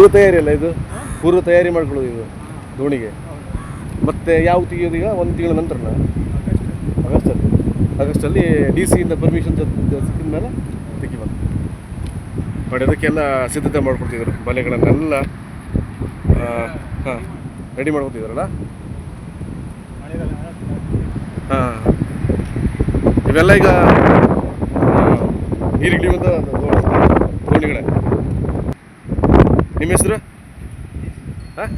ಪೂರ್ವ ತಯಾರಿ ಅಲ್ಲ ಇದು? ಪೂರ್ವ ತಯಾರಿ ಮಾಡ್ಕೊಳ್ಳೋದು ಇದು, ದೋಣಿಗೆ. ಮತ್ತೆ ಯಾವ ತೆಗಿಯೋದು ಈಗ? ಒಂದು ತಿಂಗಳ ನಂತರ ಆಗಸ್ಟಲ್ಲಿ. ಆಗಸ್ಟಲ್ಲಿ ಡಿ ಸಿಯಿಂದ ಪರ್ಮಿಷನ್ ಸಿಕ್ಕಿದ ಮೇಲೆ ತೆಗಿ ಬಂದು ಬಟ್ ಅದಕ್ಕೆಲ್ಲ ಸಿದ್ಧತೆ ಮಾಡ್ಕೊಡ್ತಿದ್ರು ಬಲೆಗಳನ್ನೆಲ್ಲ ಹಾಂ ರೆಡಿ ಮಾಡ್ಕೊತಿದ್ರಲ್ಲ ಹಾಂ. ಇವೆಲ್ಲ ಈಗ ನೀರಿಗಿಳಿಯುವಂಥ ದೋಣಿಗಳೇ. ನಿಮ್ಮ ಹೆಸರು? ಹಾಂ?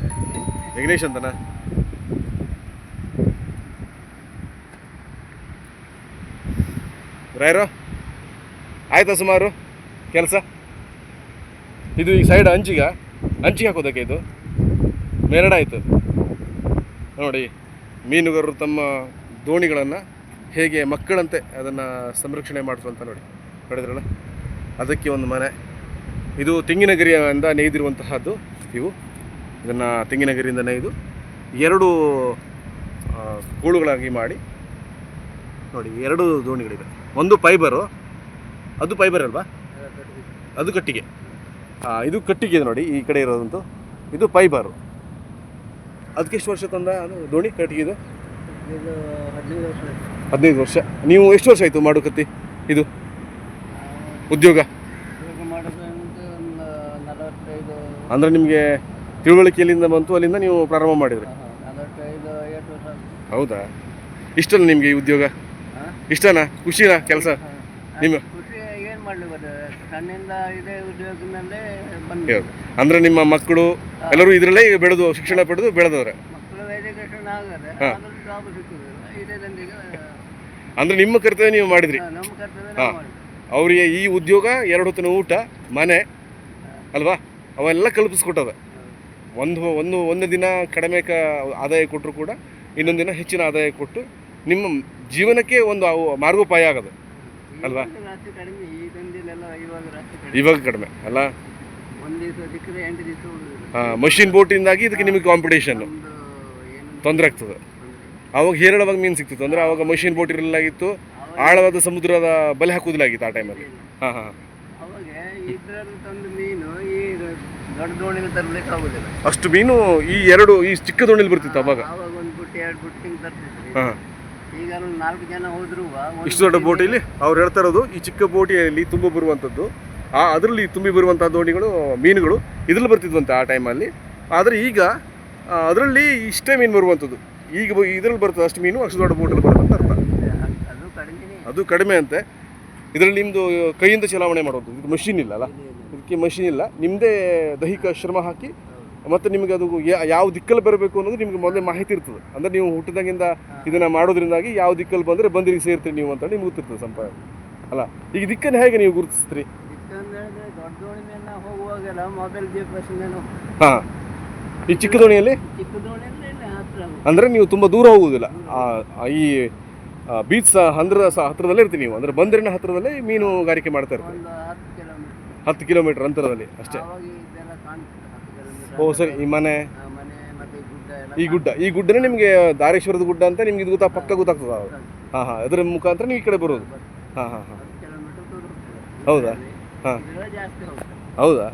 ವಿಘ್ನೇಶ್ ಅಂತನಾ? ರಾಯರು? ಆಯ್ತಾ ಸುಮಾರು ಕೆಲಸ? ಇದು ಈ ಸೈಡ್ ಹಂಚಿಗ ಹಂಚಿಗೆ ಹಾಕೋದಕ್ಕೆ ಇದು? ಮೇರಡಾಯಿತು ನೋಡಿ, ಮೀನುಗಾರರು ತಮ್ಮ ದೋಣಿಗಳನ್ನು ಹೇಗೆ ಮಕ್ಕಳಂತೆ ಅದನ್ನು ಸಂರಕ್ಷಣೆ ಮಾಡ್ತು ಅಂತ ನೋಡಿ. ನೋಡಿದ್ರಲ್ಲ? ಅದಕ್ಕೆ ಒಂದು ಮನೆ. ಇದು ತೆಂಗಿನಗರಿಯಿಂದ ನೇಯ್ದಿರುವಂತಹದ್ದು ಇವು. ಇದನ್ನು ತೆಂಗಿನಗರಿಯಿಂದ ನೇಯ್ದು ಎರಡು ಗೂಳುಗಳಾಗಿ ಮಾಡಿ ನೋಡಿ, ಎರಡು ದೋಣಿಗಳಿವೆ. ಒಂದು ಫೈಬರು, ಅದು ಫೈಬರ್ ಅಲ್ವಾ? ಅದು ಕಟ್ಟಿಗೆ. ಇದು ಕಟ್ಟಿಗೆ ಇದೆ ನೋಡಿ, ಈ ಕಡೆ ಇರೋದಂತು. ಇದು ಫೈಬರು. ಅದಕ್ಕೆ ಎಷ್ಟು ವರ್ಷ ತಂದ ಅದು ದೋಣಿ, ಕಟ್ಟಿಗೆ ಇದು. ಹದಿನೈದು ವರ್ಷ. ನೀವು ಎಷ್ಟು ವರ್ಷ ಆಯಿತು ಮಾಡುಕತ್ತಿ ಇದು? ಉದ್ಯೋಗ ಇವಾಗ ಮಾಡೋದು ಅಂದ್ರೆ ಒಂದು ನಲವತ್ತೈದು ಅಂದರೆ ನಿಮಗೆ ತಿಳುವಳಿಕೆ ಎಲ್ಲಿಂದ ಬಂತು ಅಲ್ಲಿಂದ ನೀವು ಪ್ರಾರಂಭ ಮಾಡಿದ್ರಿ. ಹೌದಾ? ಇಷ್ಟಲ್ಲ ನಿಮಗೆ ಈ ಉದ್ಯೋಗ? ಇಷ್ಟನಾ? ಖುಷಿನಾ ಕೆಲಸ. ನಿಮ್ಮ ಅಂದ್ರೆ ನಿಮ್ಮ ಮಕ್ಕಳು ಎಲ್ಲರೂ ಇದರಲ್ಲೇ ಬೆಳೆದು ಶಿಕ್ಷಣ ಪಡೆದು ಬೆಳೆದವ್ರೆ? ಅಂದ್ರೆ ನಿಮ್ಮ ಕರ್ತವ್ಯ ನೀವು ಮಾಡಿದ್ರಿ? ಹಾ. ಅವರಿಗೆ ಈ ಉದ್ಯೋಗ ಎರಡು ಹೊತ್ತಿನ ಊಟ ಮನೆ ಅಲ್ವಾ? ಅವೆಲ್ಲ ಕಲ್ಪಿಸ್ಕೊಟ್ಟದ. ಒಂದು ಒಂದು ಒಂದು ದಿನ ಕಡಿಮೆ ಕ ಆದಾಯ ಕೊಟ್ಟರು ಕೂಡ ಇನ್ನೊಂದು ದಿನ ಹೆಚ್ಚಿನ ಆದಾಯ ಕೊಟ್ಟು ನಿಮ್ಮ ಜೀವನಕ್ಕೆ ಒಂದು ಮಾರ್ಗೋಪಾಯ ಆಗೋದು. ಅಲ್ವಾ? ಇವಾಗ ಕಡಿಮೆ ಅಲ್ಲ? ಹಾಂ ಮಷಿನ್ ಬೋಟಿಂದಾಗಿ ಇದಕ್ಕೆ ನಿಮಗೆ ಕಾಂಪಿಟೇಷನ್ನು ತೊಂದರೆ ಆಗ್ತದೆ. ಅವಾಗ ಹೇರಳವಾಗಿ ಮೀನು ಸಿಗ್ತಿತ್ತು ಅಂದರೆ ಅವಾಗ ಮಷಿನ್ ಬೋಟ್ ಇರಲಾಗಿತ್ತು. ಆಳವಾದ ಸಮುದ್ರದ ಬಲೆ ಹಾಕುದಿಲ್ಲಾಗಿತ್ತು ಆ ಟೈಮಲ್ಲಿ ಹಾಂ ಹಾಂ ಅವಾಗ ಇದ್ರಲ್ಲಿ ತಂದು ಮೀನು ಈ ದೊಡ್ಡ ದೋಣಿಗೆ ತರಲಿಕ್ಕೆ ಆಗುದಿಲ್ಲ. ಅಷ್ಟು ಮೀನು ಈ ಎರಡು ಈ ಚಿಕ್ಕ ದೋಣಿಲಿ ಬರ್ತಿತ್ತು ಅವಾಗ? ಒಂದು ಬುಟ್ಟಿ ಎರಡು ಬುಟ್ಟಿ ಹಿಂಗೆ ತರ್ತಿದ್ರಿ. ಹಾಂ. ಈಗ ಅಲ್ಲಿ ನಾಲ್ಕು ಜನ ಹೋದ್ರು ಇಷ್ಟು ದೊಡ್ಡ ಬೋಟಿಲಿ? ಅವ್ರು ಹೇಳ್ತಾ ಇರೋದು ಈ ಚಿಕ್ಕ ಬೋಟಿಯಲ್ಲಿ ತುಂಬ ಬರುವಂಥದ್ದು ಆ ಅದರಲ್ಲಿ ತುಂಬಿ ಬರುವಂಥ ದೋಣಿಗಳು ಮೀನುಗಳು ಇದ್ರಲ್ಲಿ ಬರ್ತಿದ್ವಂತೆ ಆ ಟೈಮಲ್ಲಿ ಆದರೆ ಈಗ ಅದರಲ್ಲಿ ಇಷ್ಟೇ ಮೀನು ಬರುವಂಥದ್ದು. ಈಗ ಇದರಲ್ಲಿ ಬರ್ತದೆ ಅಷ್ಟು ಮೀನು ಅಷ್ಟು ದೊಡ್ಡ ಬೋಟಲ್ಲಿ ಬರುತ್ತೆ ಅಂತ ಅರ್ಥ. ಅದು ಕಡಿಮೆ ಅಂತೆ. ಇದರಲ್ಲಿ ನಿಮ್ಮದು ಕೈಯಿಂದ ಚಲಾವಣೆ ಮಾಡೋದು ಇದು ಮಷಿನ್ ಇಲ್ಲ ಅಲ್ಲ? ಇದಕ್ಕೆ ಮಷಿನ್ ಇಲ್ಲ. ನಿಮ್ಮದೇ ದೈಹಿಕ ಶ್ರಮ ಹಾಕಿ ಮತ್ತು ನಿಮಗೆ ಅದು ಯಾವ ದಿಕ್ಕಲ್ಲಿ ಬರಬೇಕು ಅನ್ನೋದು ನಿಮಗೆ ಮೊದಲೇ ಮಾಹಿತಿ ಇರ್ತದೆ. ಅಂದರೆ ನೀವು ಹುಟ್ಟಿದಾಗಿಂದ ಇದನ್ನು ಮಾಡೋದ್ರಿಂದಾಗಿ ಯಾವ ದಿಕ್ಕಲ್ಲಿ ಬಂದರೆ ಬಂದಿರಿಗೆ ಸೇರ್ತೀರಿ ನೀವು ಅಂತ ನಿಮ್ಗೆ ಗೊತ್ತಿರ್ತದೆ ಸಂಪಾಯ ಅಲ್ಲ ಈಗ ದಿಕ್ಕನ್ನು ಹೇಗೆ ನೀವು ಗುರುತಿಸ್ತೀರಿ? ಹಾಂ. ಈ ಚಿಕ್ಕ ದೋಣಿಯಲ್ಲಿ? ಅಂದ್ರೆ ನೀವು ತುಂಬ ದೂರ ಹೋಗುವುದಿಲ್ಲ ಈ ಬೀಚ್ ಸಹ ಹಂದ್ರ ಸಹ ಹತ್ರದಲ್ಲೇ ಇರ್ತೀರಿ ನೀವು. ಅಂದರೆ ಬಂದರಿನ ಹತ್ರದಲ್ಲೇ ಮೀನುಗಾರಿಕೆ ಮಾಡ್ತಾ ಇರ್ತೀರಿ. ಒಂದು ಹತ್ತು ಕಿಲೋಮೀಟರ್ ಅಂತರದಲ್ಲಿ ಅಷ್ಟೇ. ಓ ಸರ್ ಈ ಮನೆ? ಈ ಗುಡ್ಡ ಈ ಗುಡ್ಡ ಈ ಗುಡ್ಡನೇ ನಿಮಗೆ ದಾರೇಶ್ವರದ ಗುಡ್ಡ ಅಂತ ನಿಮ್ಗೆ ಇದು ಗೊತ್ತಾ ಪಕ್ಕ ಗೊತ್ತಾಗ್ತದೆ ಹಾಂ ಹಾಂ ಅದರ ಮುಖಾಂತರ ನೀವು ಈ ಕಡೆ ಬರೋದು. ಹಾಂ ಹಾಂ ಹಾಂ. ಹೌದಾ? ಹಾಂ. ಹೌದಾ?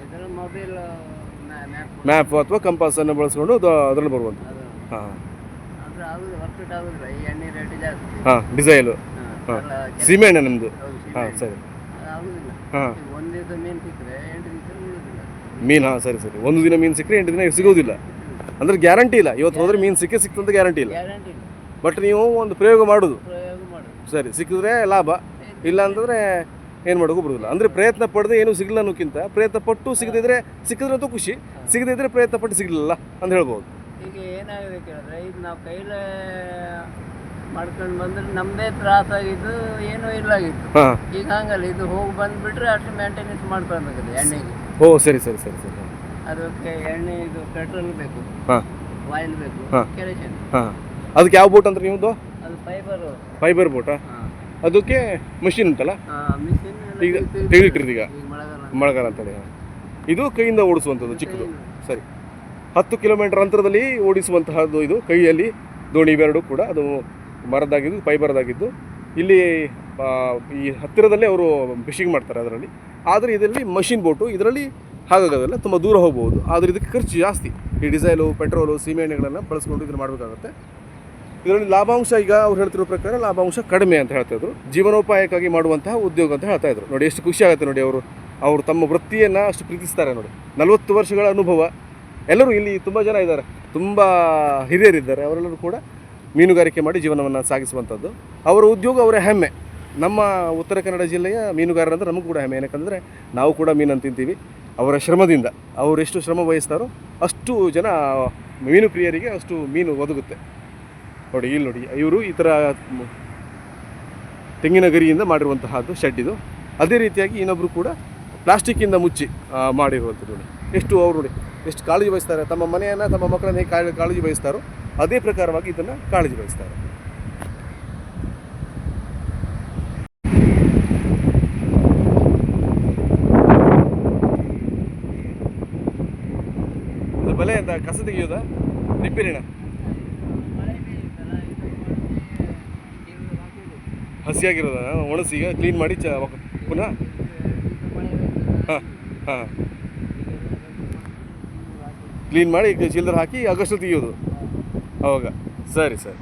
ಮ್ಯಾಪ್. ಅಥವಾ ಅಥವಾ ಕಂಪಾಸನ್ನು ಬಳಸ್ಕೊಂಡು ಅದರಲ್ಲಿ ಬರುವಂಥ ಹಾಂ ಹಾಂ. ಡಿಸೈಲು ಹಾಂ ಸೀಮೆಣ್ಣೆ ನಿಮ್ಮದು ಹಾಂ. ಸರಿ. ಆಗುದಿಲ್ಲ. ಹಾಂ. ಈಗ ಒಂದ್ ದಿವಸ ಮೀನು ಸಿಕ್ಕರೆ ಎಂಟು ದಿವಸ ಉಳಿದಿಲ್ಲ ಮೀನು ಹಾಂ ಸರಿ ಸರಿ. ಒಂದು ದಿನ ಮೀನು ಸಿಕ್ಕರೆ ಎಂಟು ದಿನ ಸಿಗೋದಿಲ್ಲ ಅಂದ್ರೆ ಗ್ಯಾರಂಟಿ ಇಲ್ಲ. ಇವತ್ತು ಹೋದ್ರೆ ಮೀನು ಸಿಕ್ಕೇ ಸಿಕ್ತಂತ ಗ್ಯಾರಂಟಿ ಇಲ್ಲ. ಗ್ಯಾರಂಟಿ ಇಲ್ಲ. ಬಟ್ ನೀವು ಒಂದು ಪ್ರಯೋಗ ಮಾಡೋದು. ಪ್ರಯೋಗ ಮಾಡುದು. ಸರಿ ಸಿಕ್ಕಿದ್ರೆ ಲಾಭ. ಇಲ್ಲ ಅಂತಂದರೆ ಏನು ಮಾಡೋಕ್ಕೂ ಬರೋದಿಲ್ಲ ಅಂದರೆ ಪ್ರಯತ್ನ ಪಡೆದು ಏನೂ ಸಿಗಲ್ಲ ಅನ್ನೋಕ್ಕಿಂತ ಪ್ರಯತ್ನ ಪಟ್ಟು ಸಿಗದಿದ್ರೆ ಸಿಕ್ಕಿದ್ರೆ ಅಂತೂ ಖುಷಿ. ಸಿಗದಿದ್ರೆ ಪ್ರಯತ್ನ ಪಟ್ಟು ಸಿಗಲಿಲ್ಲ ಅಂತ ಹೇಳ್ಬೋದು. ಈಗ ಏನಾಗಿದೆ ಕೇಳಿದ್ರೆ ಈಗ ನಾವು ಕೈಲೇ ಮಾಡ್ಕೊಂಡು ಬಂದ್ರೆ ನಮ್ಮದೇ ತ್ರಾಸಾಗಿದ್ದು ಏನೂ ಇಲ್ಲಾಗಿತ್ತು ಹಾಂ. ಈಗ ಹಂಗಲ್ಲ ಇದು ಹೋಗಿ ಬಂದ್ಬಿಟ್ರೆ ಅಷ್ಟು ಮೇಂಟೆನೆನ್ಸ್ ಮಾಡ್ಕೊಳ್ಬೇಕದು ಎಣ್ಣೆಗೆ. ಓ ಸರಿ ಸರಿ ಸರಿ ಸರಿ. ಅದಕ್ಕೆ ಎಣ್ಣೆ ಇದು ಪೆಟ್ರೋಲ್ ಬೇಕು. ಹಾಂ. ಆಯಿಲ್ ಬೇಕು. ಹಾ. ಹಾಂ. ಅದಕ್ಕೆ ಯಾವ ಬೋಟ್ ಅಂತ ನಿಮ್ಮದು ಅದು ಫೈಬರ್ ಫೈಬರ್ ಬೋಟಾ? ಅದಕ್ಕೆ ಮಷಿನ್ ಉಂಟಲ್ಲ? ಮಿಷಿನ್ ಈಗ ತೆಗೆದಿಟ್ಟಿರೋದು ಈಗ ಈಗ ಮಳೆಗಾಲ ಮಳೆಗಾಲ ಅಂತೇಳಿ ಹಾಂ. ಇದು ಕೈಯಿಂದ ಓಡಿಸುವಂಥದ್ದು ಚಿಕ್ಕದು. ಸರಿ. ಹತ್ತು ಕಿಲೋಮೀಟರ್ ಅಂತರದಲ್ಲಿ ಓಡಿಸುವಂತಹದ್ದು ಇದು ಕೈಯಲ್ಲಿ ದೋಣಿ ಇವೆರಡು ಕೂಡ. ಅದು ಮರದಾಗಿದ್ದು ಫೈಬರ್ದಾಗಿದ್ದು ಇಲ್ಲಿ ಈ ಹತ್ತಿರದಲ್ಲೇ ಅವರು ಫಿಶಿಂಗ್ ಮಾಡ್ತಾರೆ ಅದರಲ್ಲಿ. ಆದರೆ ಇದರಲ್ಲಿ ಮಷಿನ್ ಬೋಟು, ಇದರಲ್ಲಿ ಹಾಗಾಗೋದಿಲ್ಲ ತುಂಬ ದೂರ ಹೋಗ್ಬೋದು. ಆದರೆ ಇದಕ್ಕೆ ಖರ್ಚು ಜಾಸ್ತಿ. ಈ ಡೀಸೆಲು, ಪೆಟ್ರೋಲು, ಸೀಮೆ ಎಣ್ಣೆಗಳೆಲ್ಲ ಬಳಸ್ಕೊಂಡು ಇದನ್ನು ಮಾಡಬೇಕಾಗುತ್ತೆ. ಇದರಲ್ಲಿ ಲಾಭಾಂಶ ಈಗ ಅವ್ರು ಹೇಳ್ತಿರೋ ಪ್ರಕಾರ ಲಾಭಾಂಶ ಕಡಿಮೆ ಅಂತ ಹೇಳ್ತಾಯಿದ್ರು ಜೀವನೋಪಾಯಕ್ಕಾಗಿ ಮಾಡುವಂತಹ ಉದ್ಯೋಗ ಅಂತ ಹೇಳ್ತಾ ಇದ್ರು. ನೋಡಿ, ಎಷ್ಟು ಖುಷಿ ಆಗುತ್ತೆ ನೋಡಿ ಅವರು. ಅವರು ತಮ್ಮ ವೃತ್ತಿಯನ್ನು ಅಷ್ಟು ಪ್ರೀತಿಸ್ತಾರೆ ನೋಡಿ. ನಲವತ್ತು ವರ್ಷಗಳ ಅನುಭವ. ಎಲ್ಲರೂ ಇಲ್ಲಿ ತುಂಬ ಜನ ಇದ್ದಾರೆ. ತುಂಬ ಹಿರಿಯರಿದ್ದಾರೆ. ಅವರೆಲ್ಲರೂ ಕೂಡ ಮೀನುಗಾರಿಕೆ ಮಾಡಿ ಜೀವನವನ್ನು ಸಾಗಿಸುವಂಥದ್ದು ಅವರ ಉದ್ಯೋಗ ಅವರ ಹೆಮ್ಮೆ. ನಮ್ಮ ಉತ್ತರ ಕನ್ನಡ ಜಿಲ್ಲೆಯ ಮೀನುಗಾರರಂದ್ರೆ ನಮಗೂ ಕೂಡ ಹೆಮ್ಮೆ. ಏನಕ್ಕಂದರೆ ನಾವು ಕೂಡ ಮೀನನ್ನು ತಿಂತೀವಿ. ಅವರ ಶ್ರಮದಿಂದ ಅವರು ಎಷ್ಟು ಶ್ರಮ ವಹಿಸ್ತಾರೋ ಅಷ್ಟು ಜನ ಮೀನು ಪ್ರಿಯರಿಗೆ ಅಷ್ಟು ಮೀನು ಒದಗುತ್ತೆ. ನೋಡಿ, ಇಲ್ಲಿ ನೋಡಿ, ಇವರು ಈ ಥರ ತೆಂಗಿನ ಗರಿಯಿಂದ ಮಾಡಿರುವಂತಹದ್ದು ಶೆಡ್ ಇದು. ಅದೇ ರೀತಿಯಾಗಿ ಇನ್ನೊಬ್ಬರು ಕೂಡ ಪ್ಲಾಸ್ಟಿಕ್ಕಿಂದ ಮುಚ್ಚಿ ಮಾಡಿರುವಂಥದ್ದು ನೋಡಿ. ಎಷ್ಟು ಅವರು ನೋಡಿ, ಎಷ್ಟು ಕಾಳಜಿ ವಹಿಸ್ತಾರೆ. ತಮ್ಮ ಮನೆಯನ್ನು, ತಮ್ಮ ಮಕ್ಕಳನ್ನ ಹೇಗೆ ಕಾಳಜಿ ವಹಿಸ್ತಾರೋ ಅದೇ ಪ್ರಕಾರವಾಗಿ ಇದನ್ನು ಕಾಳಜಿ ವಹಿಸ್ತಾರೆ. ಬಲೆ ಅಂತ ಕಸ ತೆಗೆಯೋದಾ? ರಿಪೇರಿನ ಹಸಿಯಾಗಿರೋದನ್ನ ಒಣಸಿ ಈಗ ಕ್ಲೀನ್ ಮಾಡಿ ಚ ಪುನಃ? ಹಾಂ ಹಾಂ. ಕ್ಲೀನ್ ಮಾಡಿ ಚಿಲ್ಲರ್ ಹಾಕಿ ಆಗಸ್ಟ್ ತೆಗಿಯೋದು. ಅವಾಗ. ಸರಿ ಸರಿ.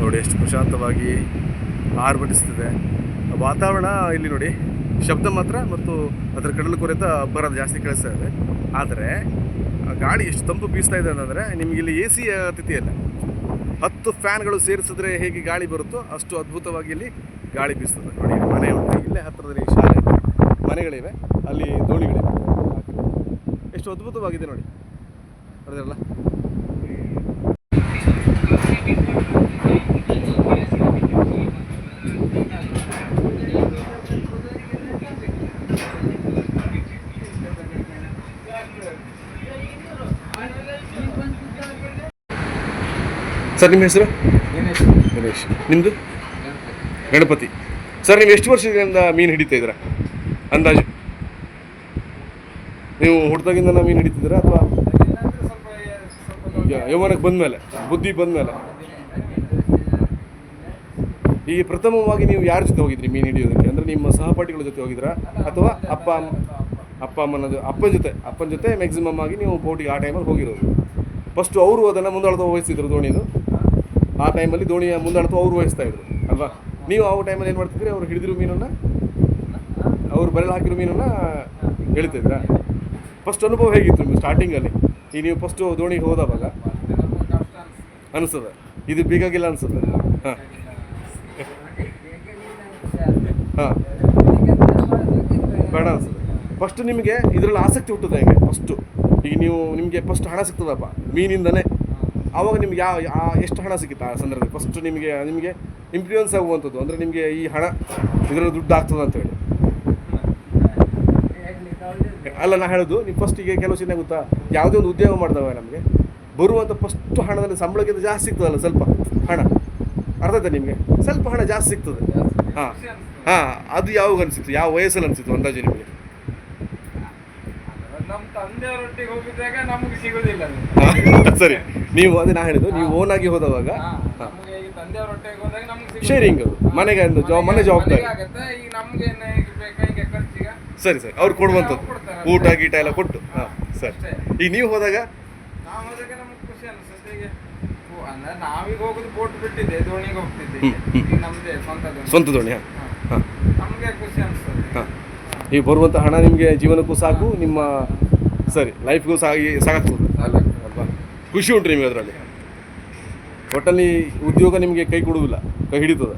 ನೋಡಿ, ಎಷ್ಟು ಪ್ರಶಾಂತವಾಗಿ ಆರ್ಭಟಿಸ್ತಿದೆ. ವಾತಾವರಣ ಇಲ್ಲಿ ನೋಡಿ, ಶಬ್ದ ಮಾತ್ರ ಮತ್ತು ಅದರ ಕಡಲು ಕೊರೆತ ಬರೋದು ಜಾಸ್ತಿ ಕಳಿಸ್ತಾ ಇದೆ. ಆದರೆ ಗಾಳಿ ಎಷ್ಟು ತಂಪು ಬೀಸ್ತಾ ಇದೆ ಅಂತಂದರೆ, ನಿಮಗೆ ಇಲ್ಲಿ ಎ ಸಿ ಅತಿಥಿಯಲ್ಲ ಹತ್ತು ಫ್ಯಾನ್ಗಳು ಸೇರಿಸಿದ್ರೆ ಹೇಗೆ ಗಾಳಿ ಬರುತ್ತೋ ಅಷ್ಟು ಅದ್ಭುತವಾಗಿ ಇಲ್ಲಿ ಗಾಳಿ ಬೀಸ್ತದೆ. ನೋಡಿ ಮನೆ ಉಂಟು. ಇಲ್ಲೇ ಹತ್ತಿರದಲ್ಲಿ ಶಾಲೆ ಮನೆಗಳಿವೆ. ಅಲ್ಲಿ ದೋಣಿಗಳಿವೆ. ಎಷ್ಟು ಅದ್ಭುತವಾಗಿದೆ ನೋಡಿ. ನೋಡಿದ್ರಲ್ಲ ಸರ್ ನಿಮ್ಮ ಹೆಸರು? ಗಣೇಶ್ ನಿಮ್ಮದು ಗಣಪತಿ. ಸರ್ ನೀವು ಎಷ್ಟು ವರ್ಷದಿಂದ ಮೀನು ಹಿಡಿತಾ ಇದ್ದೀರಾ? ಅಂದಾಜು. ನೀವು ಹುಡ್ದಾಗಿಂದ ಮೀನು ಹಿಡಿತಿದ್ದೀರಾ ಅಥವಾ ಯೌವನಕ್ಕೆ ಬಂದಮೇಲೆ, ಬುದ್ಧಿ ಬಂದಮೇಲೆ. ಈ ಪ್ರಥಮವಾಗಿ ನೀವು ಯಾರ ಜೊತೆ ಹೋಗಿದ್ರಿ ಮೀನು ಹಿಡಿಯೋದಕ್ಕೆ? ಅಂದರೆ ನಿಮ್ಮ ಸಹಪಾಠಿಗಳ ಜೊತೆ ಹೋಗಿದ್ರಾ? ಅಥವಾ ಅಪ್ಪ ಅಪ್ಪ ಅಮ್ಮನ ಅಪ್ಪನ ಜೊತೆ ಅಪ್ಪನ ಜೊತೆ ಮ್ಯಾಕ್ಸಿಮಮ್ ಆಗಿ ನೀವು ಬೋಟಿಗೆ ಆ ಟೈಮಲ್ಲಿ ಹೋಗಿರೋದು. ಫಸ್ಟು ಅವರು ಅದನ್ನು ಮುಂದಾಳ್ತು ವಹಿಸಿದ್ರು ದೋಣಿದು ಆ ಟೈಮಲ್ಲಿ ದೋಣಿಯ ಮುಂದಾಳ್ತು ಅವರು ವಹಿಸ್ತಾ ಇದ್ರು, ಅಲ್ವಾ? ನೀವು ಆ ಟೈಮಲ್ಲಿ ಏನು ಮಾಡ್ತಿದ್ರಿ? ಅವ್ರು ಹಿಡಿದಿರೋ ಮೀನನ್ನು, ಅವ್ರು ಬರೆಯಲು ಹಾಕಿರೋ ಮೀನನ್ನು ಹೇಳ್ತಿದ್ರಾ ಫಸ್ಟ್ ಅನುಭವ ಹೇಗಿತ್ತು ಸ್ಟಾರ್ಟಿಂಗಲ್ಲಿ ಈ ನೀವು ಫಸ್ಟು ದೋಣಿಗೆ ಹೋದವಾಗ? ಅನಿಸ್ತದೆ ಇದು ಬೇಕಾಗಿಲ್ಲ ಅನಿಸದ ಹಾಂ. ಹಾಂ. ಬೇಡ ಅನ್ಸದ ಫಸ್ಟ್ ನಿಮಗೆ ಇದರಲ್ಲಿ ಆಸಕ್ತಿ ಹುಟ್ಟುತ್ತೆ ಹೇಗೆ? ಫಸ್ಟು ಈಗ ನೀವು ನಿಮಗೆ ಫಸ್ಟ್ ಹಣ ಸಿಗ್ತದಪ್ಪ, ಮೀನಿಂದನೇ. ಆವಾಗ ನಿಮ್ಗೆ ಯಾವ ಎಷ್ಟು ಹಣ ಸಿಕ್ಕಿತ್ತು ಆ ಸಂದರ್ಭದಲ್ಲಿ? ಫಸ್ಟ್ ನಿಮಗೆ ನಿಮಗೆ ಇಂಪ್ಲೂಯೆನ್ಸ್ ಆಗುವಂಥದ್ದು. ಅಂದರೆ ನಿಮಗೆ ಈ ಹಣ ಇದರಲ್ಲಿ ದುಡ್ಡು ಆಗ್ತದೆ ಅಂತ ಹೇಳಿ. ಅಲ್ಲ, ನಾ ಹೇಳೋದು, ನೀವು ಫಸ್ಟಿಗೆ ಕೆಲವು ಸಲ ಗೊತ್ತಾ? ಯಾವುದೇ ಒಂದು ಉದ್ಯೋಗ ಮಾಡಿದವ ನಮಗೆ. ಬರುವಂಥ ಫಸ್ಟ್ ಹಣದಲ್ಲಿ ಸಂಬಳಕ್ಕಿಂತ ಜಾಸ್ತಿ ಸಿಗ್ತದಲ್ಲ ಸ್ವಲ್ಪ ಹಣ. ಅರ್ಥ ಆಯ್ತಾ ನಿಮಗೆ? ಸ್ವಲ್ಪ ಹಣ ಜಾಸ್ತಿ ಸಿಗ್ತದೆ. ಹಾಂ. ಹಾಂ ಅದು ಯಾವಾಗ ಅನಿಸಿತ್ತು? ಯಾವ ವಯಸ್ಸಲ್ಲಿ ಅನಿಸಿತ್ತು ಅಂದಾಜು ನಿಮಗೆ? ಸರಿ. ನೀವು ಅದೇ ನಾ ಹೇಳಿದ್ದು ನೀವು ಓನ್ ಆಗಿ ಹೋದವಾಗ? ಶೇರಿಂಗ್ ಮನೆಗೆ ಒಂದು ಜಾಬ್ ಮನೆ ಜವಾಬ್ದಾರಿ. ಖರ್ಚಿಗೆ? ಸರಿ ಸರಿ. ಅವ್ರು ಕೊಡುವಂಥದ್ದು. ಊಟ ಗೀಟ ಎಲ್ಲ ಕೊಟ್ಟು. ಹಾಂ ಸರಿ. ಈಗ ನೀವು ಹೋದಾಗ ನಾವು ಹೋದಾಗ ನಮ್ಗೆ ಖುಷಿ ಅನ್ಸುತ್ತೆ ಈಗ ಓ, ಅಂದ್ರೆ ನಾವೀಗ ಹೋಗುದು ಬೋಟ್ ಬಿಟ್ಟಿದ್ದೆ ದೋಣಿಗೆ ಹೋಗ್ತಿದ್ದೆ. ಹ್ಮ್, ಹ್ಮ್. ಈಗ ನಮ್ದೇ ಸ್ವಂತ ದೋಣಿ. ಸ್ವಂತ ದೋಣಿ ಹಾಂ. ಹಾ. ಹಾಂ. ನಮ್ಗೆ ಖುಷಿ ಅನ್ಸುತ್ತೆ. ಹಾಂ. ಈಗ ಬರುವಂಥ ಹಣ ನಿಮಗೆ ಜೀವನಕ್ಕೂ ಸಾಕು ನಿಮ್ಮ ಸರಿ ಲೈಫ್ಗೂ ಸಾಗಿ ಸಾಕಾಗ್ತದೆ ಅಲ್ವಾ ಖುಷಿ ಉಂಟು ನಿಮಗೆ ಅದರಲ್ಲಿ. ಒಟ್ಟಲ್ಲಿ ಉದ್ಯೋಗ ನಿಮಗೆ ಕೈ ಕೊಡುವುದಿಲ್ಲ ಕೈ ಹಿಡಿತದೆ.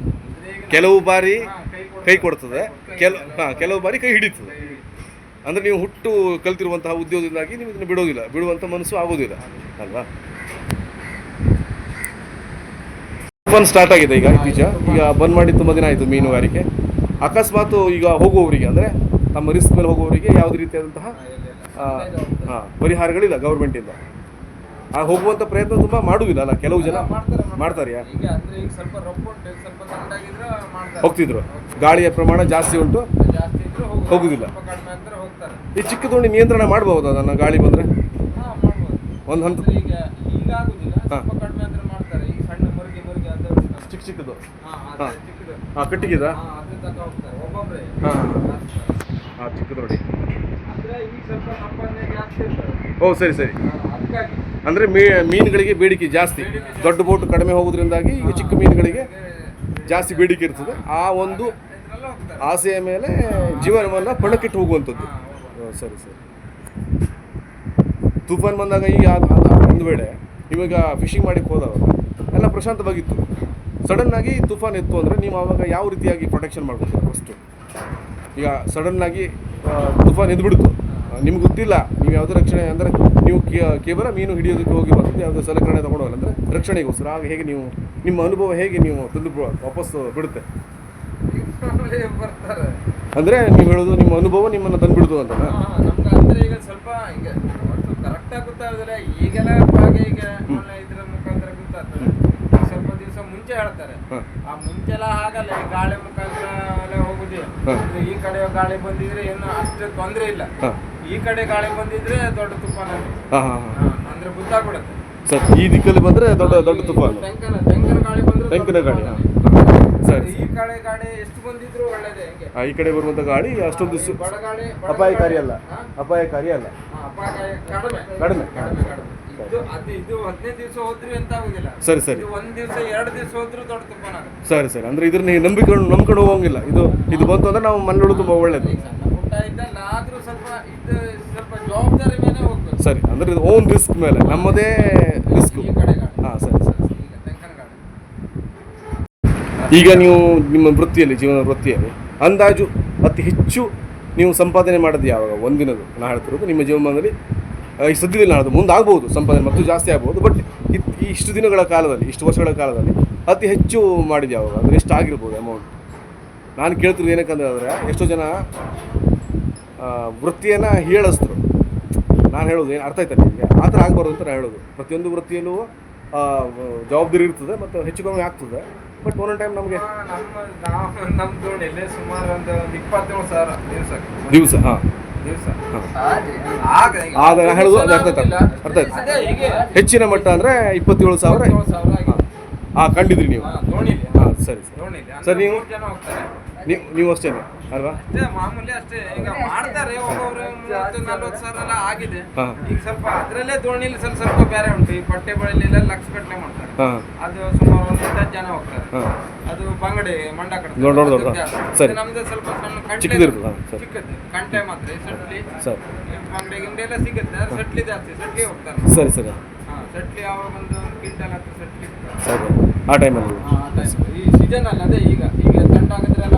ಕೆಲವು ಬಾರಿ ಕೈ ಕೊಡ್ತದೆ. ಕೆಲ ಹಾಂ ಕೆಲವು ಬಾರಿ ಕೈ ಹಿಡಿತದೆ. ಅಂದರೆ ನೀವು ಹುಟ್ಟು ಕಲ್ತಿರುವಂತಹ ಉದ್ಯೋಗದಿಂದಾಗಿ ನಿಮಗೆ ಬಿಡೋದಿಲ್ಲ. ಬಿಡುವಂಥ ಮನಸ್ಸು ಆಗೋದಿಲ್ಲ. ಅಲ್ವಾ? ಬಂದ್ ಸ್ಟಾರ್ಟ್ ಆಗಿದೆ ಈಗ ಇತ್ತೀಚ ಈಗ ಬಂದ್ ಮಾಡಿ ತುಂಬ ದಿನ ಆಯಿತು ಮೀನುಗಾರಿಕೆ. ಅಕಸ್ಮಾತ್ ಈಗ ಹೋಗುವವರಿಗೆ ಅಂದರೆ ತಮ್ಮ ರಿಸ್ಕ್ ಮೇಲೆ ಹೋಗುವವರಿಗೆ ಯಾವುದೇ ರೀತಿಯಾದಂತಹ ಹಾಂ ಪರಿಹಾರಗಳಿಲ್ಲ ಗೌರ್ಮೆಂಟಿಂದ ಆ ಹೋಗುವಂಥ ಪ್ರಯತ್ನ ತುಂಬ ಮಾಡುವುದಿಲ್ಲ ಅಲ್ಲ ಕೆಲವು ಜನ ಮಾಡ್ತಾರೆ. ಮಾಡ್ತಾರ್ಯಾ ಹೋಗ್ತಿದ್ರು. ಗಾಳಿಯ ಪ್ರಮಾಣ ಜಾಸ್ತಿ ಉಂಟು. ಹೋಗುದಿಲ್ಲ. ಈ ಚಿಕ್ಕ ದೋಣಿ ನಿಯಂತ್ರಣ ಮಾಡಬಹುದು ಅದನ್ನು ಗಾಳಿ ಬಂದರೆ? ಒಂದು ಹಂತ. ಹಾ. ಸ್ವಲ್ಪ ಕಡಿಮೆ ಅಂದ್ರೆ ಮಾಡ್ತಾರೆ ಈಗ ಸಣ್ಣ ಮುರುಗಿ ಮುರುಗಿ ಅಂತ ಚಿಕ್ಕ ಚಿಕ್ಕದು. ಹಾ ಕಟ್ಟಿಗೆದ? ಹಾ ಹಾ. ಚಿಕ್ಕದು ನೋಡಿ. ಓ ಸರಿ ಸರಿ. ಅಂದರೆ ಮೀ ಮೀನುಗಳಿಗೆ ಬೇಡಿಕೆ ಜಾಸ್ತಿ. ದೊಡ್ಡ ಬೋಟ್ ಕಡಿಮೆ ಹೋಗೋದ್ರಿಂದಾಗಿ ಈ ಚಿಕ್ಕ ಮೀನುಗಳಿಗೆ ಜಾಸ್ತಿ ಬೇಡಿಕೆ ಇರ್ತದೆ. ಆ ಒಂದು ಆಸೆಯ ಮೇಲೆ ಜೀವನವನ್ನು ಪಣಕ್ಕಿಟ್ಟು ಹೋಗುವಂಥದ್ದು. ಸರಿ ಸರಿ. ತುಫಾನ್ ಬಂದಾಗ ಈಗ ಒಂದು ವೇಳೆ ಇವಾಗ ಫಿಶಿಂಗ್ ಮಾಡಿ ಹೋದವಾಗ ಎಲ್ಲ ಪ್ರಶಾಂತವಾಗಿತ್ತು. ಸಡನ್ನಾಗಿ ತುಫಾನ್ ಎತ್ತು ಅಂದರೆ ನೀವು ಆವಾಗ ಯಾವ ರೀತಿಯಾಗಿ ಪ್ರೊಟೆಕ್ಷನ್ ಮಾಡ್ಬೋದು ಫಸ್ಟು ಈಗ ಸಡನ್ನಾಗಿ ತುಫಾನ್ ಎದ್ಬಿಡ್ತು. ನಿಮ್ಗೆ ಗೊತ್ತಿಲ್ಲ, ನೀವು ಯಾವುದೇ ರಕ್ಷಣೆ ಅಂದರೆ ನೀವು ಕೇವಲ ಮೀನು ಹಿಡಿಯೋದಕ್ಕೆ ಹೋಗಿ ಬಂದು ಯಾವುದೇ ಸಲಕರಣೆ ತೊಗೊಂಡೋಗಲ್ಲ ಅಂದರೆ ರಕ್ಷಣೆಗೋಸ್ಕರ. ಆಗ ಹೇಗೆ ನೀವು, ನಿಮ್ಮ ಅನುಭವ ಹೇಗೆ ನೀವು ತಂದು ವಾಪಸ್ ಬಿಡುತ್ತೆ? ಅಂದರೆ ನೀವು ಹೇಳೋದು ನಿಮ್ಮ ಅನುಭವ ನಿಮ್ಮನ್ನು ತಂದುಬಿಡ್ತು ಅಂತ ಈಗ ಸ್ವಲ್ಪ ಈಗ ಕರೆಕ್ಟಾಗಿ ಕರೆಕ್ಟ್ ಆಗಿ ಈಗೆಲ್ಲ ಹಾಗೆ ಈಗ ಇದ್ರ ಮುಖಾಂತರ ಗೊತ್ತಾಗ್ತದೆ. ಮುಂಚೆ ಹೇಳ್ತಾರೆ. ಆ ಮುಂಚೆಲ್ಲ ಹಾಗಲ್ಲ ಈ ಗಾಳಿ ಮುಖಾಂತರ ಹೋಗುದಿಲ್ಲ. ಹೋಗುದೇ ಈ ಕಡೆ ಗಾಳಿ ಬಂದಿದ್ರೆ ಏನು ಅಷ್ಟು ತೊಂದರೆ ಇಲ್ಲ. ಈ ಕಡೆ ಗಾಳಿ ಬಂದಿದ್ರೆ ದೊಡ್ಡ ತುಫಾನ ಅಂದ್ರೆ ಗೊತ್ತಾಗ್ಬಿಡುತ್ತೆ ಸರ್ ಈ ದಿಕ್ಕಲ್ಲಿ ಬಂದ್ರೆ ದೊಡ್ಡ ದೊಡ್ಡ ತುಫಾನ್. ತೆಂಕನ ತೆಂಕನ ಗಾಳಿ ಬಂದ್ರೆ ತೆಂಕಿನ ಗಾಳಿ. ಸರಿ ಈ ಕಡೆ ಗಾಳಿ ಎಷ್ಟು ಬಂದಿದ್ರು ಒಳ್ಳೇದೇ ಈ ಕಡೆ ಬರುವಂತ ಗಾಳಿ ಅಷ್ಟೊಂದು ಅಪಾಯಕಾರಿ. ಅಲ್ಲ? ಅಪಾಯಕಾರಿ ಅಲ್ಲ. ಕಡಿಮೆ. ಕಡಿಮೆ. ಕಡಿಮೆ. ಸರಿ ಸರಿ. ಸರಿ ಸರಿ. ಅಂದ್ರೆ ಇದ್ರ ನಂಬಿಕೊಂಡು ನಂಬಿಕೊಂಡು ಹೋಗಂಗಿಲ್ಲ. ಇದು ಇದು ಬಂತು ಅಂದ್ರೆ ನಾವು ಮನೆಯೊಳಗೆ ತುಂಬ ಒಳ್ಳೇದು. ಸರಿ. ಅಂದ್ರೆ ಇದು ಓನ್ ರಿಸ್ಕ್ ಮೇಲೆ. ನಮ್ಮದೇ ರಿಸ್ಕ್ ಹಾಂ ಸರಿ ಸರಿ. ಈಗ ನೀವು ನಿಮ್ಮ ವೃತ್ತಿಯಲ್ಲಿ ಜೀವನ ವೃತ್ತಿಯಲ್ಲಿ ಅಂದಾಜು ಅತಿ ಹೆಚ್ಚು ನೀವು ಸಂಪಾದನೆ ಮಾಡೋದು ಯಾವಾಗ? ಒಂದಿನದು. ನಾ ಹೇಳ್ತಿರೋದು ನಿಮ್ಮ ಜೀವನದಲ್ಲಿ ಈ ಸದ್ಯದಲ್ಲಿ ನಾಳದು ಮುಂದೆ ಆಗ್ಬೋದು ಸಂಪಾದನೆ ಮತ್ತು ಜಾಸ್ತಿ ಆಗ್ಬೋದು ಬಟ್ ಈ ಇಷ್ಟು ದಿನಗಳ ಕಾಲದಲ್ಲಿ ಇಷ್ಟು ವರ್ಷಗಳ ಕಾಲದಲ್ಲಿ ಅತಿ ಹೆಚ್ಚು ಮಾಡಿದ ಯಾವಾಗ? ಅಂದರೆ ಎಷ್ಟು ಆಗಿರ್ಬೋದು ಅಮೌಂಟ್ ನಾನು ಕೇಳ್ತಿರೋದು ಏನಕ್ಕಂದ್ರೆ ಆದರೆ ಎಷ್ಟೋ ಜನ ವೃತ್ತಿಯನ್ನು ಹೇಳಿಸ್ತರು. ನಾನು ಹೇಳೋದು ಏನು ಅರ್ಥ ಆಯ್ತಾ ನಿಮಗೆ? ಆ ಥರ ಆಗಬಾರ್ದು ಅಂತ ನಾನು ಹೇಳೋದು. ಪ್ರತಿಯೊಂದು ವೃತ್ತಿಯಲ್ಲೂ ಜವಾಬ್ದಾರಿ ಇರ್ತದೆ ಮತ್ತು ಹೆಚ್ಚು ಕಮ್ಮಿ ಆಗ್ತದೆ. ಬಟ್ ಒಂದೊಂದು ಟೈಮ್ ನಮಗೆ ನಮ್ಮ ನಮ್ಮ ದೋಣಿಯಲ್ಲಿ ಸುಮಾರು ಒಂದು ಇಪ್ಪತ್ತೇಳು ಸಾವಿರ ದಿವಸ ದಿವಸ ಹಾಂ. ಆಗ ಹೇಳುದು ಅರ್ಥ ಆಯ್ತಾ? ಅರ್ಥ ಆಯ್ತು. ಹೆಚ್ಚಿನ ಮಟ್ಟ ಅಂದ್ರೆ ಇಪ್ಪತ್ತೇಳು ಸಾವಿರ. ಹಾ ಕಂಡಿದ್ರಿ ನೀವು. ಸರಿ ಸರಿ. ಸರ್, ನೀವು? ನೀವು ನೀವು ಅಷ್ಟೇ ಅಲ್ವಾ? ಅಷ್ಟೇ ಮಾಮೂಲಿ ಅಷ್ಟೇ. ಈಗ ಮಾಡ್ತಾರೆ ಒಬ್ಬೊಬ್ರು ಮೂವತ್ತು ನಲ್ವತ್ತು ಸಾವಿರ ಎಲ್ಲ ಆಗಿದೆ. ಹಾಂ. ಈಗ ಸ್ವಲ್ಪ ಅದರಲ್ಲೇ ದೋಣಿಲಿ ಸ್ವಲ್ಪ ಸ್ವಲ್ಪ ಬೇರೆ ಉಂಟು. ಈ ಬಟ್ಟೆ ಬಳಿಲೆಲ್ಲ ಲಕ್ಷ ಗಟ್ಟಲೆ ಮಾಡ್ತಾರೆ. ಹಾಂ. ಅದು ಸುಮಾರು ಒಂದು ಎಂಟತ್ತು ಜನ ಹೋಗ್ತಾರೆ. ಹಾಂ. ಅದು ಬಂಗಡೆ ಮಂಡ ಕಡೆ. ದೊಡ್ಡ ಅದು ಸರಿ. ನಮ್ದು ಸ್ವಲ್ಪ ಸಣ್ಣ ಕಂಟೆ ಚಿಕ್ಕದಿರ್ತದೆ, ಹಾಂ, ಸರಿ. ಚಿಕ್ಕದು. ಕಂಟೆ ಮಾತ್ರ ಈ ಸಟ್ಲಿ. ಸರಿ. ಬಂಗಡೆ ಗಿಂಡೆ ಎಲ್ಲ ಸಿಗುತ್ತೆ. ಅದು ಸಟ್ಲಿ ಜಾಸ್ತಿ. ಸಟ್ಲಿ ಹೋಗ್ತಾರೆ. ಸರಿ ಸರಿ. ಹಾಂ ಸಟ್ಲಿ ಯಾವಾಗ ಒಂದು ಕ್ವಿಂಟಲ್ ಹತ್ತು ಸಟ್ಲಿ ಸರಿ. ಆ ಟೈಮಲ್ಲಿ ಹಾ, ಆ ಈ ಸೀಸನ್ ಅಲ್ಲ ಅದೇ ಈಗ. ಈಗ ತಂಡ ಆಗಿದ್ರೆ ಎಲ್ಲ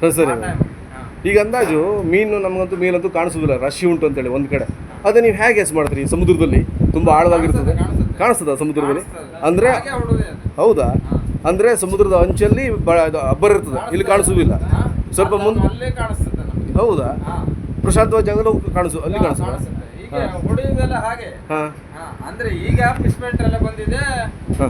ಹೋಗ್ತಾರಲ್ಲ ಸರಿ. ಹಾ. ಈಗ ಅಂದಾಜು ಮೀನು ನಮಗಂತೂ ಮೀನಂತೂ ಕಾಣಿಸೋದಿಲ್ಲ. ರಶಿ ಉಂಟು ಅಂತೇಳಿ ಒಂದು ಕಡೆ. ಅದೇ ನೀವು ಹೇಗೆ ಎಸ್ ಮಾಡಿದ್ರಿ ಸಮುದ್ರದಲ್ಲಿ ತುಂಬ ಆಳವಾಗಿರ್ತದೆ. ಕಾಣಿಸ್ತದ ಸಮುದ್ರದಲ್ಲಿ. ಅಂದರೆ. ಹೌದಾ? ಅಂದರೆ ಸಮುದ್ರದ ಅಂಚಲ್ಲಿ ಅಬ್ಬರ ಇರ್ತದೆ. ಇಲ್ಲಿ ಕಾಣಿಸೋದಿಲ್ಲ ಸ್ವಲ್ಪ ಮುಂದೆ ಹೌದಾ? ಹಾ. ಪ್ರಶಾಂತವಾದ ಜಾಗದಲ್ಲಿ ಕಾಣಿಸು ಅಲ್ಲಿ ಹಾ, ಕಾಣಿಸ್ತದೆ? ಹಾಗೆ. ಹಾಂ. ಹಾ, ಅಂದ್ರೆ ಈಗ ಫಿಶ್ಮೆಂಟ್ ಎಲ್ಲ ಬಂದಿದೆ. ಹಾ.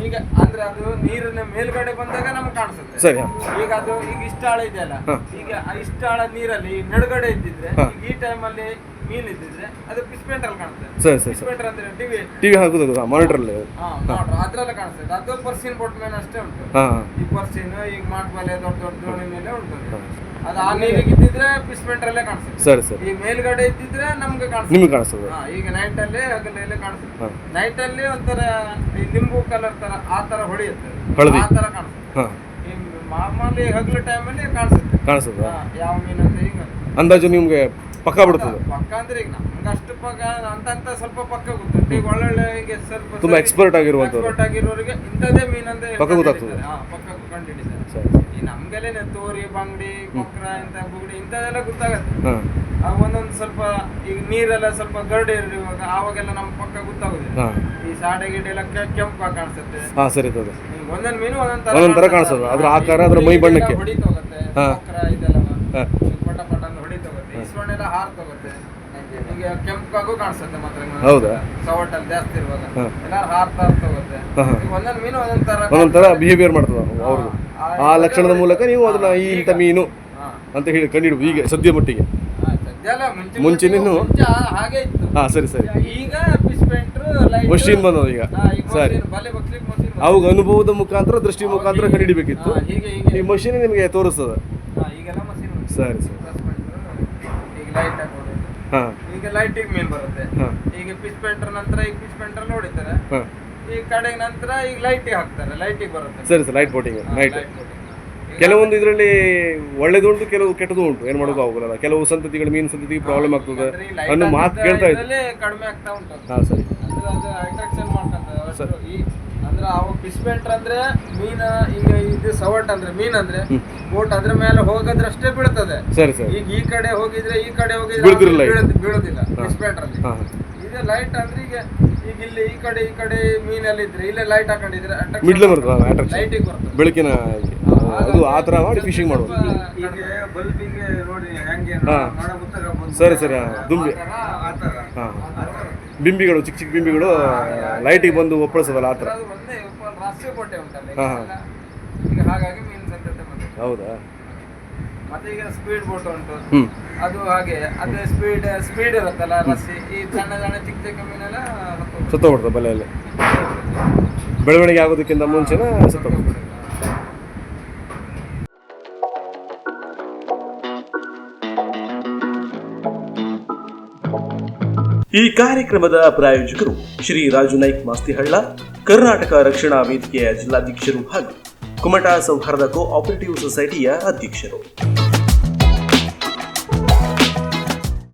ಈಗ ಅಂದ್ರೆ ಅದು ನೀರಿನ ಮೇಲ್ಗಡೆ ಬಂದಾಗ ನಮ್ಗೆ ಕಾಣಿಸುತ್ತೆ. ಸರಿ ಈಗ ಅದು ಈಗ ಇಷ್ಟ ಆಳ ಇದೆಯಲ್ಲ. ಈಗ ಆ ಇಷ್ಟ ಆಳ ನೀರಲ್ಲಿ ನಡುಗಡೆ ಇದ್ದಿದ್ರೆ ಈ ಟೈಮ್ ಈ ಟೈಮಲ್ಲಿ ಮೀನ್ ಇದ್ದಿದ್ರೆ ಅದು ಅಲ್ಲಿ ಕಾಣುತ್ತೆ ಸರಿ ಸರಿ ಸರಿ. ಅಂದ್ರೆ ಟಿವಿ ಟಿವಿ ಹಾಕುದು ಮಾನಿಟರ್ ಅಲ್ಲಿ. ಅದ್ರಲ್ಲ ಕಾಣಿಸ್ತದೆ ಅದು ಪರ್ಸಿನ್ ಬೋಟ್ ಮೇಲೆ ಅಷ್ಟೇ ಉಂಟು. ಈ ಪರ್ಸಿನ್ ಈಗ ಮಾಡ್ಬಲೆ ದೊಡ್ಡ ದೊಡ್ಡ ದೋಣಿ ಮೇಲೆ ಉಂಟು ಅದು. ಆ ನೀರಿಗೆ ಇದ್ದಿದ್ರೆ ಫಿಶ್ಮೆಂಟ್ ಅಲ್ಲೇ ಕಾಣಿಸುತ್ತೆ. ಸರಿ ಸರಿ. ಈ ಮೇಲ್ಗಡೆ ಇದ್ದಿದ್ರೆ ನಮ್ಗೆ ಕಾಣಿಸುತ್ತೆ. ನಿಮಗೆ ಕಾಣಿಸ್ತದೆ. ಹಾ, ಈಗ ನೈಟ್ ಅಲ್ಲಿ ಹಗಲಲ್ಲಿ ಕಾಣಿಸುತ್ತೆ. ಹಾಂ. ನೈಟ್ ಅಲ್ಲಿ ಒಂಥರ ಈ ನಿಂಬು ಕಲರ್ ತರ ಆ ತರ ಹೊಳಿಯುತ್ತೆ. ಹಳದಿ. ಆ ತರ ಕಾಣಿಸ್ತದೆ ಹಾಂ. ಈ ಮಾಮೂಲಿ ಹಗಲು ಅಲ್ಲಿ ಕಾಣಿಸುತ್ತೆ. ಕಾಣಿಸ್ತದೆ. ಹಾ, ಯಾವ ಮೀನು ಅಂತ ಈಗ ಅಂದಾಜು ನಿಮಗೆ ಪಕ್ಕ ಬಿಡ್ತದೆ. ಪಕ್ಕ ಅಂದ್ರೆ ಈಗ ನಮ್ಗೆ ಅಷ್ಟು ಪಕ್ಕ ಅಂತ ಅಂತ ಸ್ವಲ್ಪ ಪಕ್ಕ ಗೊತ್ತುಂಟು ಈಗ ಒಳ್ಳೊಳ್ಳೆ ಈಗ ಸ್ವಲ್ಪ ತುಂಬಾ ಎಕ್ಸ್ಪರ್ಟ್ ಆಗಿರುವಂಥವ್ರು. ಎಕ್ಸ್ಪರ್ಟ್ ಆಗಿರೋರಿಗೆ ಇಂಥದೇ ಮೀನು ಅಂತ ಪಕ್ಕ ಗೊತ್ತಾಗ್ತದೆ. ಪಕ್ಕ ಕಂಡುಹಿಡಿತಾರೆ ಸರಿ ನಮ್ಗೆಲ್ಲ ತೋರಿ ಬಂಗಡಿ ಕೊಕ್ರ ಇಂಥ ಬುಗ್ಡಿ ಇಂಥದೆಲ್ಲ ಗೊತ್ತಾಗತ್ತೆ. ಆ ಒಂದೊಂದು ಸ್ವಲ್ಪ ಈಗ ನೀರೆಲ್ಲ ಸ್ವಲ್ಪ ಗರಡಿ ಇವಾಗ ಆವಾಗೆಲ್ಲ ನಮ್ಮ ಪಕ್ಕ ಗೊತ್ತಾಗುದಿಲ್ಲ. ಈ ಸಾಡೆ ಗಿಡ ಎಲ್ಲ ಕೆಂಪ ಕೆಂಪಾಗಿ ಕಾಣಿಸುತ್ತೆ. ಹಾಂ ಸರಿ ತದೆ ಒಂದೊಂದು ಮೀನು ಒಂದೊಂದು ಒಂದೊಂದು ತರ ಕಾಣಿಸೋದು ಅದ್ರ ಆಕಾರ, ಅದ್ರ ಮೈ ಬಣ್ಣಕ್ಕೆ. ಹೊಡಿತೋಗುತ್ತೆ ಆಕಾರ ಕೊಕ್ರ ಇದೆಲ್ಲ. ಪಟ ಪಟ ಅಂತ ಈ ಇಸ್ವಣ್ಣ ಎಲ್ಲ ಹಾರ್ತೋಗುತ್ತೆ ಈಗ ಕೆಂಪಾಗೂ ಕಾಣಿಸುತ್ತೆ ಮಾತ್ರ ಹೌದಾ? ಸವಟಲ್ಲಿ ಜಾಸ್ತಿ ಇರುವಾಗ. ಎಲ್ಲ ಹಾರ್ತಾ ಹೋಗುತ್ತೆ. ಒಂದೊಂದ್ ಮೀನು ಒಂದೊಂದು ತರ ಒಂದೊಂದು ಥರ ಬಿಹೇವಿಯರ್ ಮಾಡ್ತದ ಅವ್ರದ್ದು. ಆ ಲಕ್ಷಣದ ಮೂಲಕ ನೀವು ಅದನ್ನ ಈ ಇಂಥ ಮೀನು ಅಂತ ಹೇಳಿ ಕಂಡಿಡು ಈಗ ಸದ್ಯ ಮಟ್ಟಿಗೆ. ಮುಂಚೆ ನೀನು- ಹಾ ಹಾಗೆ ಇತ್ತು. ಹಾಂ ಸರಿ ಸರಿ. ಮಷೀನ್ ಬಂದದ ಈಗ. ಸರಿ. ಅವಾಗ ಅನುಭವದ ಮುಖಾಂತರ ದೃಷ್ಟಿ ಮುಖಾಂತರ ಕಂಡುಹಿಡಿಬೇಕಿತ್ತು ಹೀಗೆ ಈ ಮಷೀನ್ ನಿಮಗೆ ತೋರಿಸ್ತದ? ಸರಿ ಸರಿ. ಈಗ ಲೈಟಿಗೆ ಮೀನ್ ಬರುತ್ತೆ. ಹಾಂ. ಈಗ ಪಿಸ್ ಪೆಂಟರ್ ನಂತರ ಈಗ ಪಿಸ್ ಪೆಂಟರ್ ನೋಡಿದ್ದಾರೆ? ಹಾಂ. ಈ ಕಡೆ ನಂತರ ಈಗ ಲೈಟಿಗೆ ಹಾಕ್ತಾರೆ ಲೈಟಿಗೆ ಬರುತ್ತೆ. ಸರಿ ಸರ್ ಲೈಟ್ ಬೋಟಿಂಗ್ ನೈಟ್ ಕೆಲವೊಂದು ಇದರಲ್ಲಿ ಒಳ್ಳೇದು ಉಂಟು ಕೆಲವು ಕೆಟ್ಟದು ಉಂಟು ಏನು ಮಾಡೋದು ಆಗೋಲ್ಲ ಕೆಲವು ಸಂತತಿಗಳು ಮೀನು ಸಂತತಿಗೆ ಪ್ರಾಬ್ಲಮ್ ಆಗ್ತದೆ. ಅನ್ನೋ ಮಾತು ಕೇಳ್ತಾ ಇದ್ದೆ. ಕಡಿಮೆ ಆಗ್ತಾ ಉಂಟು. ಹಾಂ ಸರಿ. ಅಂದ್ರೆ ಅದು ಅಟ್ರಾಕ್ಷನ್ ಮಾಡ್ಕೊಂತ ಸರ್. ಈ ಅಂದ್ರೆ ಅವು ಫಿಶ್ ಅಂದ್ರೆ ಮೀನ ಈಗ ಇದು ಸವಟ್ ಅಂದ್ರೆ ಮೀನ್ ಅಂದ್ರೆ ಬೋಟ್ ಅದ್ರ ಮೇಲೆ ಹೋಗದ್ರಷ್ಟೇ ಬೀಳ್ತದೆ. ಸರಿ ಸರ್. ಈಗ ಈ ಕಡೆ ಹೋಗಿದ್ರೆ ಈ ಕಡೆ ಹೋಗಿದ್ರೆ. ಬೀಳೋದಿಲ್ಲ ಫಿಶ್ ಪೆಂಟರ್ ಅಲ್ಲಿ ಇದು ಲೈಟ್ ಅಂದ್ರೆ ಈಗ ಈಗ ಇಲ್ಲಿ ಈ ಕಡೆ ಈ ಕಡೆ ಮೀನಲ್ಲಿ ಇದ್ರೆ ಇಲ್ಲೇ ಲೈಟ್ ಹಾಕೊಂಡಿದ್ರೆ ಮಿಡ್ಲ್ ಬರ್ತದೆ ಅಟ್ರಾಕ್ಷನ್ ಲೈಟಿಗೆ ಬರ್ತದೆ. ಬೆಳಕಿನ ಅದು ಆ ಥರ ಮಾಡಿ ಫಿಶಿಂಗ್ ಮಾಡೋದು ಈಗ ಬಲ್ಬಿಗೆ ನೋಡಿ ಹೆಂಗೆ ಸರಿ ಸರಿ ದುಂಬಿ. ಹಾಂ. ಬಿಂಬಿಗಳು ಚಿಕ್ಕ ಚಿಕ್ಕ ಬಿಂಬಿಗಳು ಲೈಟಿಗೆ ಬಂದು ಒಪ್ಪಳಿಸೋದಲ್ಲ ಆ ಥರ. ಹಾಂ ಹಾಗಾಗಿ ಮೀನ್ ಸಂತತೆ ಬಂದಿದೆ. ಹೌದಾ? ಮತ್ತೆ ಈಗ ಸ್ಪೀಡ್ ಬೋಟ್ ಉಂಟು. ಹ್ಞೂ ಅದು ಹಾಗೆ ಅದೇ ಸ್ಪೀಡ್ ಸ್ಪೀಡ್ ಇರುತ್ತಲ್ಲ ರಸ್ಸಿ ಈ ಸಣ್ಣ ಸಣ್ಣ ಚಿಕ್ಕ ಚಿಕ್ಕ ಮೀನೆಲ್ಲ ಸುತ್ತ ಸತ್ತೋಗ್ಬಿಡ್ತದೆ ಬಲೆಯಲ್ಲಿ. ಬೆಳವಣಿಗೆ ಆಗೋದಕ್ಕಿಂತ ಮುಂಚೆನೇ ಸತ್ತೋಗ್ಬಿಡ್ತದೆ ಈ ಕಾರ್ಯಕ್ರಮದ ಪ್ರಾಯೋಜಕರು ಶ್ರೀ ರಾಜು ನಾಯ್ಕ್ ಮಾಸ್ತಿಹಳ್ಳ ಕರ್ನಾಟಕ ರಕ್ಷಣಾ ವೇದಿಕೆಯ ಜಿಲ್ಲಾಧ್ಯಕ್ಷರು ಹಾಗೂ ಕುಮಟಾ ಸೌಹಾರ್ದ ಕೋಆಪರೇಟಿವ್ ಸೊಸೈಟಿಯ ಅಧ್ಯಕ್ಷರು.